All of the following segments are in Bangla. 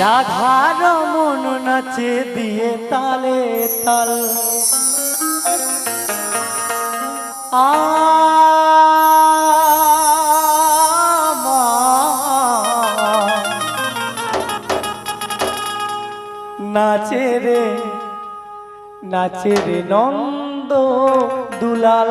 রাধা রমন নাচে দিয়ে তালে তাল। নাচে রে নাচে রে নন্দ দুলাল।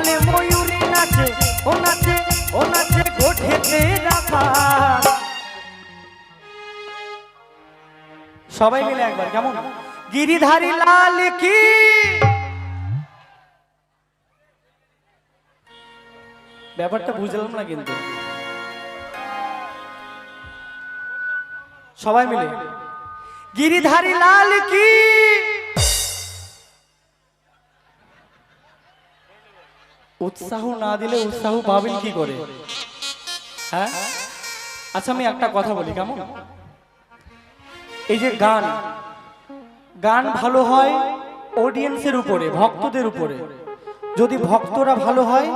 তমালে ময়ূরী নাচে, ও নাচে, ও সবাই মিলে একবার, কেমন? গিরিধারী লাল কি? ব্যাপারটা বুঝলাম না কিন্তু। সবাই মিলে। গিরিধারী লাল কি? উৎসাহ না দিলে উৎসাহ পাবেন কি করে? হ্যাঁ? আচ্ছা আমি একটা কথা বলি, কেমন? এই যে গান গান ভালো হয় অডিয়েন্সের উপরে, ভক্তদের উপরে। যদি ভক্তরা ভালো হয়,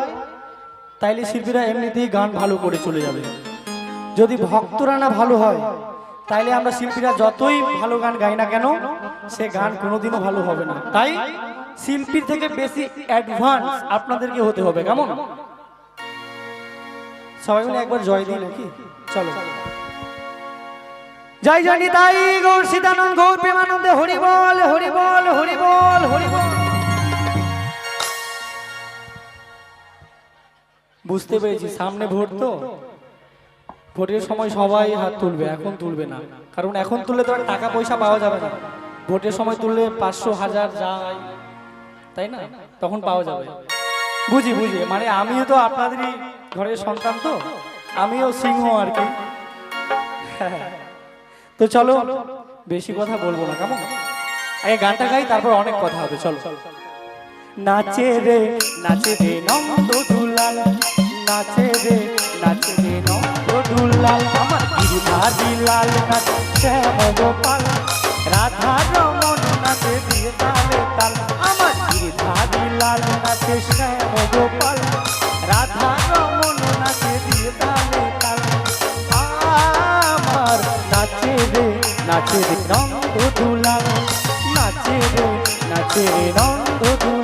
তাইলে শিল্পীরা এমনিতেই গান ভালো করে চলে যাবে। যদি ভক্তরা না ভালো হয় তাইলে আমরা শিল্পীরা যতই ভালো গান গাই না কেন, সে গান কোনোদিনও ভালো হবে না। তাই শিল্পীর থেকে বেশি অ্যাডভান্স আপনাদেরকে হতে হবে, কেমন? সবাই মিলে একবার জয় দিই নাকি? চলো। জয় জয় তাই গৌর সীতানন্দ গৌর প্রেমানন্দে হরি বল হরি বল হরি বল হরি বল বুঝতে পেরেছি, সামনে ভোট তো? ভোটের সময় সবাই হাত তুলবে এখন তুলবে না। কারণ এখন তুললে তো আর টাকা পয়সা পাওয়া যাবে না। ভোটের সময় তুললে পাঁচশো হাজার যায়। তাই না? তখন পাওয়া যাবে। বুঝি বুঝি মানে আমিও তো আপনাদেরই ঘরের সন্তান তো। আমিও সিংহ আর কি। তো চলো বেশি কথা বলব না কেমন? আগে গানটা গাই তারপর অনেক কথা হবে চলো। নাচে রে নাচে রে নন্দ দুলাল। নাচে রে নাচে রে নন্দ দুলাল আমার গিরিধারি লাল নাচে শ্যাম গোপাল রাধা রমন নাচে দিয়ে তালে তাল। আমার গিরিধারি লাল নাচে শ্যাম গোপাল রাধা রমন নাচে দিয়ে তালে তাল। আমার নাচে রে নাচে রে নন্দ দুলাল নাচে রে নাচে রে Dulal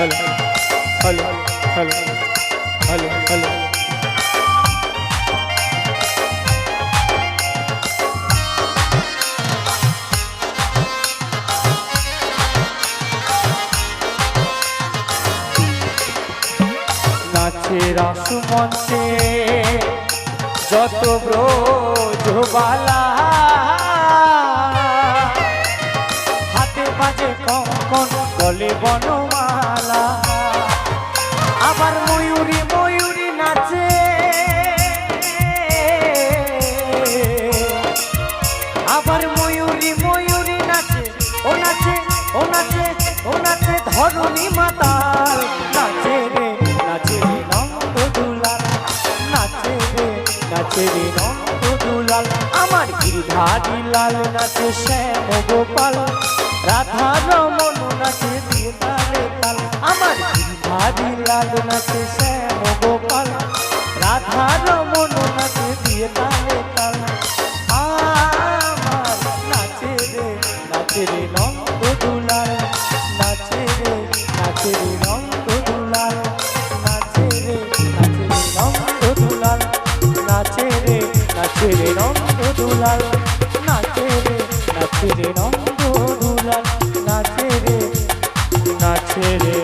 hello hello hello hello hello নাচে রাস মঞ্চে যত ব্রজবালা হাতে বাজে কঙ্কন, গলে বনমালা। আবার ময়ূরী ময়ূরী নাচে। আবার ময়ূরী ময়ূরী নাচে। ও নাচে ও নাচে ও নাচে ধরণী মাতাল। নাচে রে নাচে রে নন্দ দুলাল নাচে রে নাচে রে নন্দ দুলাল আমার গিরিধারি লাল নাচে শ্যাম গোপাল। রাধা রমন নাচে দিয়ে তালে তাল। আমার গিরিধারি লাল নাচে শ্যাম গোপাল রাধা রমন নাচে দিয়ে তালে তাল। আমার নাচে রে নাচে রে নন্দ দুলাল, নাচে রে নাচে রে নন্দ দুলাল, নাচে রে নাচে রে নন্দ দুলাল, নাচে রে নাচে রে নন্দ দুলাল, নাচে রে নাচে রে নন্দ দুলাল, নাচে রে নাচে রে